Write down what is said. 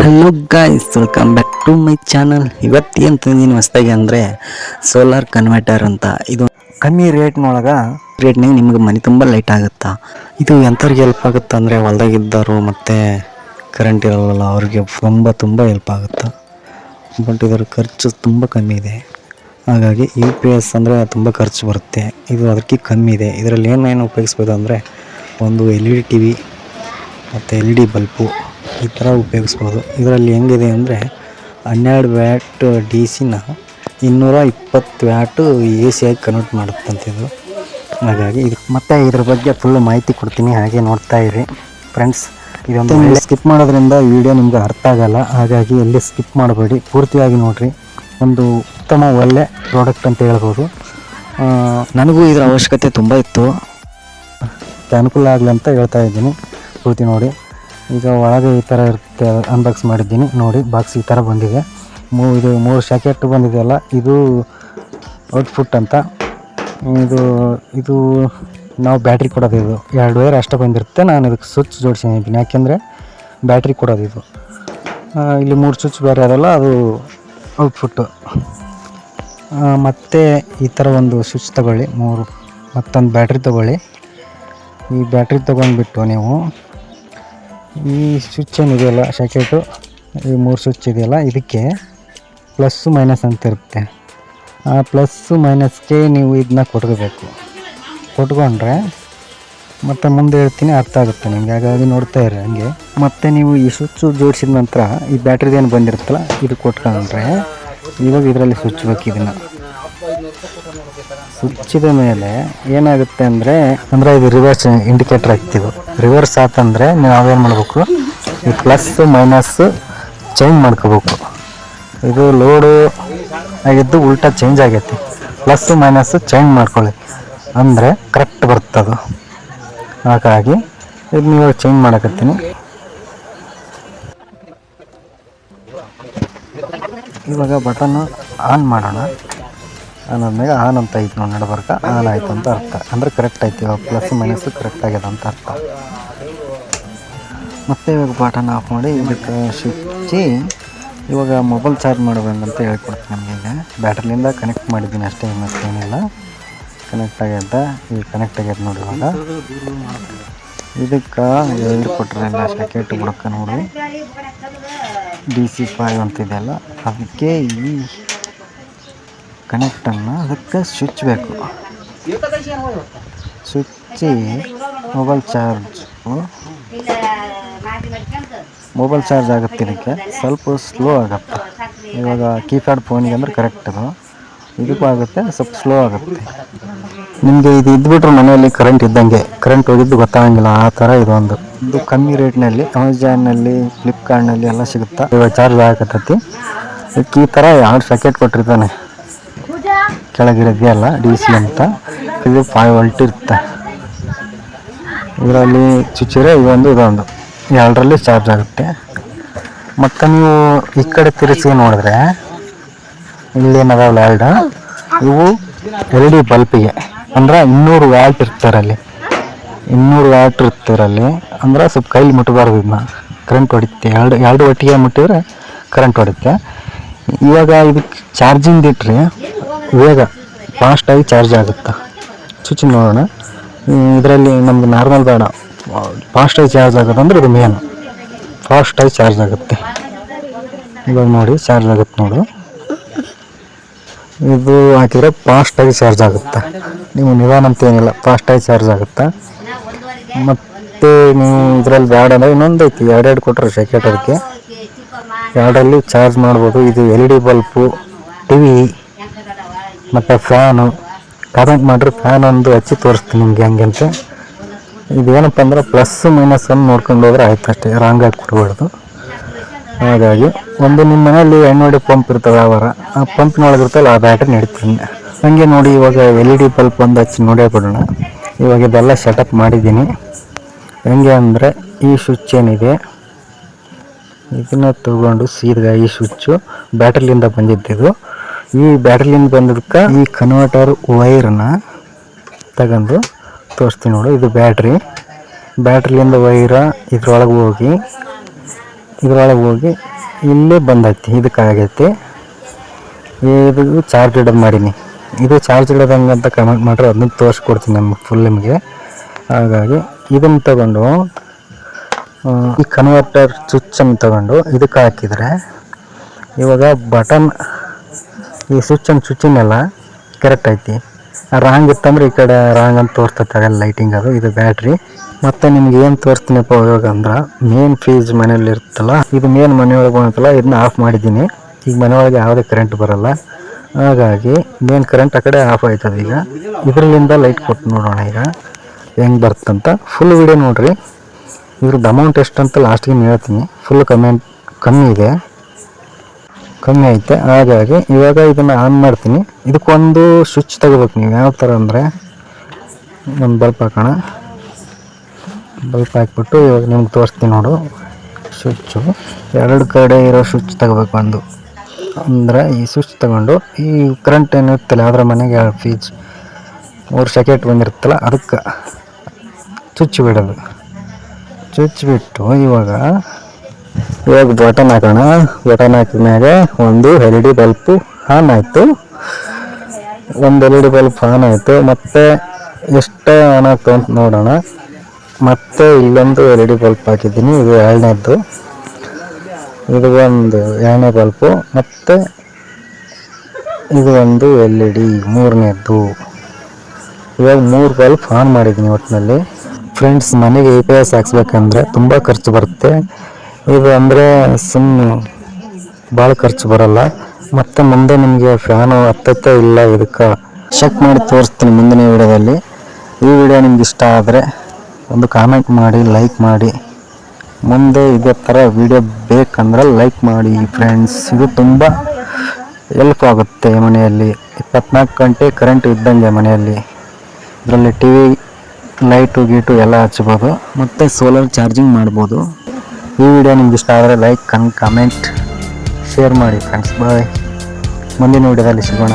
Hello guys welcome back to my channel ಇವತ್ತು ಏನು ತಂದೀನಿ ಹೊಸ್ದಾಗಿ ಅಂದರೆ ಸೋಲಾರ್ ಕನ್ವರ್ಟರ್ ಅಂತ. ಇದು ಕಮ್ಮಿ ರೇಟ್ನೊಳಗೆ ರೇಟ್ನಾಗ ನಿಮಗೆ ಮನೆ ತುಂಬ ಲೈಟ್ ಆಗುತ್ತಾ? ಇದು ಎಂಥವ್ರಿಗೆ ಹೆಲ್ಪ್ ಆಗುತ್ತೆ ಅಂದರೆ ಹೊಲ್ದಾಗಿದ್ದವರು ಮತ್ತು ಕರೆಂಟ್ ಇರೋಲ್ಲ ಅವ್ರಿಗೆ ತುಂಬ ತುಂಬ ಹೆಲ್ಪ್ ಆಗುತ್ತೆ? ಬಟ್ ಇದರ ಖರ್ಚು ತುಂಬ ಕಮ್ಮಿ ಇದೆ. ಹಾಗಾಗಿ ಯು ಪಿ ಎಸ್ ಅಂದರೆ ತುಂಬ ಖರ್ಚು ಬರುತ್ತೆ. ಇದು ಅದಕ್ಕೆ ಕಮ್ಮಿ ಇದೆ. ಇದರಲ್ಲಿ ಏನೇನು ಉಪಯೋಗಿಸ್ಬೋದು ಅಂದರೆ ಒಂದು L E D T V ಮತ್ತು ಎಲ್ ಇ ಡಿ ಬಲ್ಪು ಈ ಥರ ಉಪಯೋಗಿಸ್ಬೋದು. ಇದರಲ್ಲಿ ಹೆಂಗಿದೆ ಅಂದರೆ ಹನ್ನೆರಡು ವ್ಯಾಟ್ ಡಿ ಸಿನ ಇನ್ನೂರ ಇಪ್ಪತ್ತು ವ್ಯಾಟು ಎ ಸಿ ಆಗಿ ಕನ್ವರ್ಟ್ ಮಾಡುತ್ತಂತೆ ಇದು. ಹಾಗಾಗಿ ಇದು ಮತ್ತು ಇದ್ರ ಬಗ್ಗೆ ಫುಲ್ ಮಾಹಿತಿ ಕೊಡ್ತೀನಿ ಹಾಗೆ ನೋಡ್ತಾ ಇರಿ. ಫ್ರೆಂಡ್ಸ್ ಇದೊಂದು ಸ್ಕಿಪ್ ಮಾಡೋದ್ರಿಂದ ವಿಡಿಯೋ ನಿಮ್ಗೆ ಅರ್ಥ ಆಗಲ್ಲ. ಹಾಗಾಗಿ ಎಲ್ಲಿ ಸ್ಕಿಪ್ ಮಾಡಬೇಡಿ. ಪೂರ್ತಿಯಾಗಿ ನೋಡಿರಿ. ಒಂದು ಉತ್ತಮ ಒಳ್ಳೆ ಪ್ರಾಡಕ್ಟ್ ಅಂತ ಹೇಳ್ಬೋದು. ನನಗೂ ಇದರ ಅವಶ್ಯಕತೆ ತುಂಬ ಇತ್ತು. ಅನುಕೂಲ ಆಗಲಿ ಅಂತ ಹೇಳ್ತಾ ಇದ್ದೀನಿ. ಪೂರ್ತಿ ನೋಡಿ. ಈಗ ಒಳಗೆ ಈ ಥರ ಇರುತ್ತೆ ಅನ್ಬಾಕ್ಸ್ ಮಾಡಿದ್ದೀನಿ. ನೋಡಿ ಬಾಕ್ಸ್ ಈ ಥರ ಬಂದಿದೆ. ಮೂ ಇದು ಮೂರು ಶಾಕೆಟ್ ಬಂದಿದೆಯಲ್ಲ ಇದು ಔಟ್ಫುಟ್ ಅಂತ. ಇದು ಇದು ನಾವು ಬ್ಯಾಟ್ರಿ ಕೊಡೋದು ಇದು. ಎರಡು ವೇರ್ ಅಷ್ಟೇ ಬಂದಿರುತ್ತೆ, ನಾನು ಇದಕ್ಕೆ ಸ್ವಿಚ್ ಜೋಡಿಸಿದ್ದೀನಿ ಯಾಕೆಂದರೆ ಬ್ಯಾಟ್ರಿ ಕೊಡೋದು ಇದು. ಇಲ್ಲಿ ಮೂರು ಸ್ವಿಚ್ ಬೇರೆ ಅದಲ್ಲ, ಅದು ಔಟ್ಫುಟ್ಟು ಮತ್ತು ಈ ಥರ ಒಂದು ಸ್ವಿಚ್ ತಗೊಳ್ಳಿ, ಮೂರು ಮತ್ತೊಂದು ಬ್ಯಾಟ್ರಿ ತಗೊಳ್ಳಿ. ಈ ಬ್ಯಾಟ್ರಿ ತೊಗೊಂಡ್ಬಿಟ್ಟು ನೀವು ಈ ಸ್ವಿಚ್ ಏನಿದೆಯಲ್ಲ ಶಾಕೆಟು ಈ ಮೂರು ಸ್ವಿಚ್ ಇದೆಯಲ್ಲ, ಇದಕ್ಕೆ ಪ್ಲಸ್ಸು ಮೈನಸ್ ಅಂತ ಇರುತ್ತೆ. ಆ ಪ್ಲಸ್ಸು ಮೈನಸ್ಗೆ ನೀವು ಇದನ್ನ ಕೊಟ್ಕೋಬೇಕು. ಕೊಟ್ಕೊಂಡ್ರೆ ಮತ್ತು ಮುಂದೆ ಹೇಳ್ತೀನಿ ಅರ್ಥ ಆಗುತ್ತೆ ನಿಮಗೆ, ಹಾಗಾಗಿ ನೋಡ್ತಾ ಇರಿ ಹಂಗೆ. ಮತ್ತು ನೀವು ಈ ಸ್ವಿಚ್ಚು ಜೋಡಿಸಿದ ನಂತರ ಈ ಬ್ಯಾಟ್ರಿದೇನು ಬಂದಿರುತ್ತಲ್ಲ, ಇದು ಕೊಟ್ಕೊಂಡ್ರೆ ಇವಾಗ ಇದರಲ್ಲಿ ಸ್ವಿಚ್ ಬೇಕು ಇದನ್ನು. ಸ್ವಿಚ್ಚಿದ ಮೇಲೆ ಏನಾಗುತ್ತೆ ಅಂದರೆ ಅಂದರೆ ಇದು ರಿವರ್ಸ್ ಇಂಡಿಕೇಟರ್ ಹಾಕ್ತೀವಿ ರಿವರ್ಸ್ ಆತಂದರೆ ನಾವೇನು ಮಾಡಬೇಕು? ಈ ಪ್ಲಸ್ ಮೈನಸ್ ಚೇಂಜ್ ಮಾಡ್ಕೋಬೇಕು. ಇದು ಲೋಡು ಆಗಿದ್ದು ಉಲ್ಟಾ ಚೇಂಜ್ ಆಗೈತಿ. ಪ್ಲಸ್ ಮೈನಸ್ ಚೇಂಜ್ ಮಾಡ್ಕೊಳ್ಳಿ. ಅಂದರೆ ಕರೆಕ್ಟ್ ಬರ್ತದು ಹಾಗಾಗಿ ಇದು ನೀವು ಚೇಂಜ್ ಮಾಡಕತ್ತೀನಿ. ಇವಾಗ ಬಟನ್ ಆನ್ ಮಾಡೋಣ. ಆನ್ ಆದ್ಮೇಲೆ ಆನ್ ಅಂತ ಐತೆ ನೋಡಿ ನಡ್ಬರ್ಕ. ಆನ್ ಆಯ್ತು ಅಂತ ಅರ್ಥ. ಅಂದ್ರೆ ಕರೆಕ್ಟ್ ಐತಿ ಇವಾಗ ಪ್ಲಸ್ ಮೈನಸ್ ಕರೆಕ್ಟ್ ಆಗ್ಯದ ಅಂತ ಅರ್ಥ. ಮತ್ತೆ ಇವಾಗ ಬಟನ್ ಆಫ್ ಮಾಡಿ ಇದಕ್ಕೆ ಸ್ವಿಚ್ಚಿ ಇವಾಗ ಮೊಬೈಲ್ ಚಾರ್ಜ್ ಮಾಡ್ಬೇಕಂತ ಹೇಳ್ಕೊಡ್ತೀನಿ ನಿಮಗೆ ಈಗ. ಬ್ಯಾಟ್ರಿಲಿಂದ ಕನೆಕ್ಟ್ ಮಾಡಿದ್ದೀನಿ ಅಷ್ಟೇ ಮತ್ತೇನಿಲ್ಲ ಕನೆಕ್ಟ್ ಆಗ್ಯದ, ಈಗ ಕನೆಕ್ಟ್ ಆಗ್ಯದ ನೋಡಿ ಇವಾಗ. ಇದಕ್ಕೆ ಎರಡು ಕೊಟ್ಟರಲ್ಲ ಶಾಕೆಟ್ ಬಿಡಕ್ಕೆ ನೋಡಿ. ಡಿ ಸಿ ಫೈವ್ ಅಂತಿದೆಯಲ್ಲ ಅದಕ್ಕೆ ಈ ಕನೆಕ್ಟನ್ನು ಅದಕ್ಕೆ ಸ್ವಿಚ್ ಬೇಕು. Switch mobile charge mobile charge ಆಗುತ್ತೆ ಇದಕ್ಕೆ. ಸ್ವಲ್ಪ ಸ್ಲೋ ಆಗುತ್ತೆ. ಇವಾಗ ಕೀಪ್ಯಾಡ್ ಫೋನಿಗೆ ಅಂದರೆ ಕರೆಕ್ಟ್ ಅದು. ಇದಕ್ಕೂ ಆಗುತ್ತೆ, ಸ್ವಲ್ಪ ಸ್ಲೋ ಆಗುತ್ತೆ. ನಿಮಗೆ ಇದು ಇದ್ಬಿಟ್ರೆ ಮನೆಯಲ್ಲಿ ಕರೆಂಟ್ ಇದ್ದಂಗೆ. ಕರೆಂಟ್ ಹೋಗಿದ್ದು ಗೊತ್ತಾಗಂಗಿಲ್ಲ, ಆ ಥರ ಇದೊಂದು. ಇದು ಕಮ್ಮಿ ರೇಟ್ನಲ್ಲಿ ಅಮೆಝಾನಲ್ಲಿ ಫ್ಲಿಪ್ಕಾರ್ಟ್ನಲ್ಲಿ ಎಲ್ಲ ಸಿಗುತ್ತಾ? ಇವಾಗ ಚಾರ್ಜ್ ಆಗತ್ತೈತಿ ಇದಕ್ಕೆ ಈ ಥರ ಎರಡು ಸಕೆಟ್ ಕೊಟ್ಟಿರ್ತಾನೆ. ಕೆಳಗಿರೋದೆಯಲ್ಲ ಡಿ ಸಿ ಅಂತ. ಇದು ಫೈವ್ ವೋಲ್ಟ್ ಇರುತ್ತೆ. ಇದರಲ್ಲಿ ಚುಚ್ಚಿರೆ ಇದೊಂದು ಇದೊಂದು ಎರಡರಲ್ಲಿ ಚಾರ್ಜ್ ಆಗುತ್ತೆ. ಮತ್ತು ನೀವು ಈ ಕಡೆ ತಿರುಗಿಸಿ ನೋಡಿದ್ರೆ ಇಲ್ಲೇನದಾವಲ್ಲ ಎರಡು ಇವು ಎಲ್ ಡಿ ಬಲ್ಪಿಗೆ. ಅಂದ್ರೆ ಇನ್ನೂರು ವ್ಯಾಟ್ ಇರ್ತಾರಲ್ಲಿ ಇನ್ನೂರು ವ್ಯಾಟ್ ಇರ್ತಾರಲ್ಲಿ ಅಂದ್ರೆ ಸ್ವಲ್ಪ ಕೈಲಿ ಮುಟ್ಟಬಾರ್ದು ಇದನ್ನ. ಕರೆಂಟ್ ಹೊಡಿತೆ ಎರಡು ಎರಡು ಒಟ್ಟಿಗೆ ಮುಟ್ಟಿದ್ರೆ ಕರೆಂಟ್ ಹೊಡಿತೆ ಇವಾಗ ಇದಕ್ಕೆ ಚಾರ್ಜಿಂಗ್ ಇಟ್ರೆ ಬೇಗ ಫಾಸ್ಟಾಗಿ ಚಾರ್ಜ್ ಆಗುತ್ತೆ? ಸ್ವಿಚ್ ನೋಡೋಣ. ಇದರಲ್ಲಿ ನಮ್ಗೆ ನಾರ್ಮಲ್ ಬೇಡ ಫಾಸ್ಟಾಗಿ ಚಾರ್ಜ್ ಆಗೋದಂದ್ರೆ ಇದು ಮೇನ್ ಫಾಸ್ಟಾಗಿ ಚಾರ್ಜ್ ಆಗುತ್ತೆ. ಇವಾಗ ನೋಡಿ ಚಾರ್ಜ್ ಆಗುತ್ತೆ ನೋಡು. ಇದು ಹಾಕಿದರೆ ಫಾಸ್ಟಾಗಿ ಚಾರ್ಜ್ ಆಗುತ್ತೆ? ನೀವು ನಿಧಾನ ಅಂತ ಏನಿಲ್ಲ ಫಾಸ್ಟಾಗಿ ಚಾರ್ಜ್ ಆಗುತ್ತೆ? ಮತ್ತು ನೀವು ಇದರಲ್ಲಿ ಬೇಡ ಅಂದರೆ ಇನ್ನೊಂದು ಐತಿ, ಎರಡೆರಡು ಕೊಟ್ಟರೆ ಅದಕ್ಕೆ. ಎರಡರಲ್ಲಿ ಚಾರ್ಜ್ ಮಾಡ್ಬೋದು. ಇದು L E D bulb T V ಮತ್ತು ಫ್ಯಾನು. ಕರೆಂಟ್ ಮಾಡಿರಿ ಫ್ಯಾನ್ ಒಂದು ಹಚ್ಚಿ ತೋರಿಸ್ತೀನಿ ನಿಮಗೆ ಹೆಂಗೆ ಅಂತ. ಇದೇನಪ್ಪ ಅಂದ್ರೆ ಪ್ಲಸ್ ಮೈನಸ್ ಅನ್ನು ನೋಡ್ಕೊಂಡು ಹೋದ್ರೆ ಆಯ್ತು ಅಷ್ಟೇ ರಾಂಗಾಗಿ ಕೊಡಬಾರ್ದು. ಹಾಗಾಗಿ ಒಂದು ನಿಮ್ಮ ಮನೆಯಲ್ಲಿ ಎಣ್ಣೆ ಪಂಪ್ ಇರ್ತದೆ ಆವಾರ ಆ ಪಂಪ್ನೊಳಗೆ ಇರ್ತಲ್ಲ ಆ ಬ್ಯಾಟ್ರಿ ನಡೀತೀನಿ ಹಂಗೆ ನೋಡಿ ಇವಾಗ ಎಲ್ ಇ ಡಿ ಬಲ್ಪ್ ಒಂದು ಹಚ್ಚಿ ನೋಡೇ ಬಿಡೋಣ. ಇವಾಗ ಇದೆಲ್ಲ ಸೆಟಪ್ ಮಾಡಿದ್ದೀನಿ. ಹೆಂಗೆ ಅಂದರೆ ಈ ಸ್ವಿಚ್ ಏನಿದೆ? ಇದನ್ನು ತಗೊಂಡು ಸೀದಾ ಈ ಸ್ವಿಚ್ಚು ಬ್ಯಾಟ್ರಿಲಿಂದ ಬಂದಿದ್ದಿದ್ದು ಈ ಬ್ಯಾಟ್ರಿಲಿಂದ ಬಂದಿದ್ದಕ್ಕೆ ಈ ಕನ್ವರ್ಟರ್ ವೈರನ್ನ ತಗೊಂಡು ತೋರಿಸ್ತೀನಿ ನೋಡು, ಇದು ಬ್ಯಾಟ್ರಿ. ಬ್ಯಾಟ್ರಿಲಿಂದ ವೈರ ಇದ್ರೊಳಗೆ ಹೋಗಿ ಇದ್ರೊಳಗೆ ಹೋಗಿ ಇಲ್ಲೇ ಬಂದೈತಿ, ಇದಕ್ಕಾಗೈತಿ. ಇದು ಚಾರ್ಜ್ ಇಡೋದು ಮಾಡೀನಿ. ಇದು ಚಾರ್ಜ್ ಇಡೋದು ಹಂಗಂತ ಕಮೆಂಟ್ ಮಾಡ್ರೆ ಅದನ್ನ ತೋರಿಸ್ಕೊಡ್ತೀನಿ ನಮ್ಗೆ ಫುಲ್ ನಿಮಗೆ. ಹಾಗಾಗಿ ಇದನ್ನು ತಗೊಂಡು ಈ ಕನ್ವರ್ಟರ್ ಸ್ವಿಚ್ಚನ್ನು ತಗೊಂಡು ಇದಕ್ಕೆ ಹಾಕಿದರೆ ಇವಾಗ ಬಟನ್ ಈ ಸ್ವಿಚ್ಚನ್ನು ಸ್ವಿಚ್ಚಿನಲ್ಲ ಕರೆಕ್ಟ್ ಐತಿ. ರಾಂಗ್ ಇತ್ತಂದ್ರೆ ಈ ಕಡೆ ರಾಂಗ್ ಅಂತ ತೋರಿಸ್ತೈತೆ ಲೈಟಿಂಗ್ ಅದು, ಇದು ಬ್ಯಾಟ್ರಿ ಮತ್ತು ನಿಮ್ಗೆ ಏನು ತೋರಿಸ್ತೀನಪ್ಪ ಇವಾಗ ಅಂದ್ರೆ ಮೇನ್ ಫೀಸ್ ಮನೇಲಿ ಇರುತ್ತಲ್ಲ, ಇದು ಮೇನ್ ಮನೆಯೊಳಗೆ ಬಂತಲ್ಲ, ಇದನ್ನ ಆಫ್ ಮಾಡಿದ್ದೀನಿ. ಈಗ ಮನೆಯೊಳಗೆ ಯಾವುದೇ ಕರೆಂಟ್ ಬರಲ್ಲ. ಹಾಗಾಗಿ ಮೇನ್ ಕರೆಂಟ್ ಆ ಕಡೆ ಆಫ್ ಆಯ್ತದ ಈಗ. ಇದರಲ್ಲಿಂದ ಲೈಟ್ ಕೊಟ್ಟು ನೋಡೋಣ ಈಗ. ಹೆಂಗೆ ಬರ್ತಂತ. ಫುಲ್ ವಿಡಿಯೋ ನೋಡಿರಿ. ಇದ್ರದ್ದು ಅಮೌಂಟ್ ಎಷ್ಟು ಅಂತ ಲಾಸ್ಟಿಗೆ ಹೇಳ್ತೀನಿ. ಫುಲ್ ಕಮೆಂಟ್ ಕಮ್ಮಿ ಇದೆ. ಕಮ್ಮಿ ಐತೆ. ಹಾಗಾಗಿ ಇವಾಗ ಇದನ್ನು ಆನ್ ಮಾಡ್ತೀನಿ. ಇದಕ್ಕೊಂದು ಸ್ವಿಚ್ ತಗೋಬೇಕು ನೀವು. ಯಾವ ಥರ ಅಂದರೆ ಒಂದು ಬಲ್ಪ್ ಹಾಕೋಣ. ಬಲ್ಪ್ ಹಾಕ್ಬಿಟ್ಟು ಇವಾಗ ನಿಮ್ಗೆ ತೋರಿಸ್ತೀನಿ ನೋಡು. ಸ್ವಿಚ್ಚು ಎರಡು ಕಡೆ ಇರೋ ಸ್ವಿಚ್ ತಗೋಬೇಕು ಒಂದು. ಅಂದರೆ ಈ ಸ್ವಿಚ್ ತಗೊಂಡು ಈ ಕರೆಂಟ್ ಏನಿರುತ್ತಲ್ಲ ಅದರ ಮನೆಗೆ ಫೀಜ್ ಮೂರು ಸೆಕೆಟ್ ಬಂದಿರುತ್ತಲ್ಲ, ಅದಕ್ಕೆ ಚುಚ್ಚಿ ಬಿಡೋದು. ಚುಚ್ಚಿಬಿಟ್ಟು ಇವಾಗ ಇವಾಗ ಬಟನ್ ಹಾಕೋಣ. ಬಟನ್ ಹಾಕಿದ ಮೇಲೆ ಒಂದು L E D bulb on ಆಯಿತು. ಒಂದು L E D bulb on ಆಯಿತು. ಮತ್ತೆ ಎಷ್ಟು ಆನ್ ಆಗ್ತು ಅಂತ ನೋಡೋಣ. ಮತ್ತೆ ಇಲ್ಲೊಂದು ಎಲ್ ಇ ಡಿ ಬಲ್ಪ್ ಹಾಕಿದ್ದೀನಿ. ಇದು ಎರಡನೇದ್ದು. ಇದು ಒಂದು ಎರಡನೇ ಬಲ್ಪು ಮತ್ತು ಇದು ಒಂದು ಎಲ್ ಇ ಡಿ ಮೂರನೇದ್ದು. ಇವಾಗ ಮೂರು ಬಲ್ಪ್ ಆನ್ ಮಾಡಿದ್ದೀನಿ ಒಟ್ಟಿನಲ್ಲಿ ಫ್ರೆಂಡ್ಸ್ ಮನೆಗೆ ಯು ಪಿ ಎಸ್ ಹಾಕ್ಸ್ಬೇಕಂದ್ರೆ ತುಂಬ ಖರ್ಚು ಬರುತ್ತೆ. ಇದು ಅಂದರೆ ಸುಮ್ಮನೆ ಭಾಳ ಖರ್ಚು ಬರಲ್ಲ. ಮತ್ತು ಮುಂದೆ ನಿಮಗೆ ಫ್ಯಾನು ಹತ್ತತ್ತೆ ಇಲ್ಲ ಇದಕ್ಕೆ ಚೆಕ್ ಮಾಡಿ ತೋರಿಸ್ತೀನಿ ಮುಂದಿನ ವಿಡಿಯೋದಲ್ಲಿ. ಈ ವಿಡಿಯೋ ನಿಮ್ಗೆ ಇಷ್ಟ ಆದರೆ ಒಂದು ಕಾಮೆಂಟ್ ಮಾಡಿ ಲೈಕ್ ಮಾಡಿ. ಮುಂದೆ ಇದೇ ಥರ ವಿಡಿಯೋ ಬೇಕಂದ್ರೆ ಲೈಕ್ ಮಾಡಿ ಫ್ರೆಂಡ್ಸ್ ಇದು ತುಂಬ ಎಲ್ಪ್ ಆಗುತ್ತೆ ಮನೆಯಲ್ಲಿ. ಇಪ್ಪತ್ನಾಲ್ಕು ಗಂಟೆ ಕರೆಂಟ್ ಇದ್ದಂಗೆ ಮನೆಯಲ್ಲಿ. ಇದರಲ್ಲಿ ಟಿ ವಿ ಲೈಟು ಗೀಟು ಎಲ್ಲ ಹಚ್ಬೋದು. ಮತ್ತು ಸೋಲಾರ್ ಚಾರ್ಜಿಂಗ್ ಮಾಡ್ಬೋದು. ಈ ವಿಡಿಯೋ ನಿಮ್ಗೆ ಇಷ್ಟ ಆದರೆ ಲೈಕ್ ಕನ್ ಕಮೆಂಟ್ ಶೇರ್ ಮಾಡಿ ಫ್ರೆಂಡ್ಸ್ ಬಾಯ್ ಮುಂದಿನ ವಿಡಿಯೋದಲ್ಲಿ ಸಿಗೋಣ.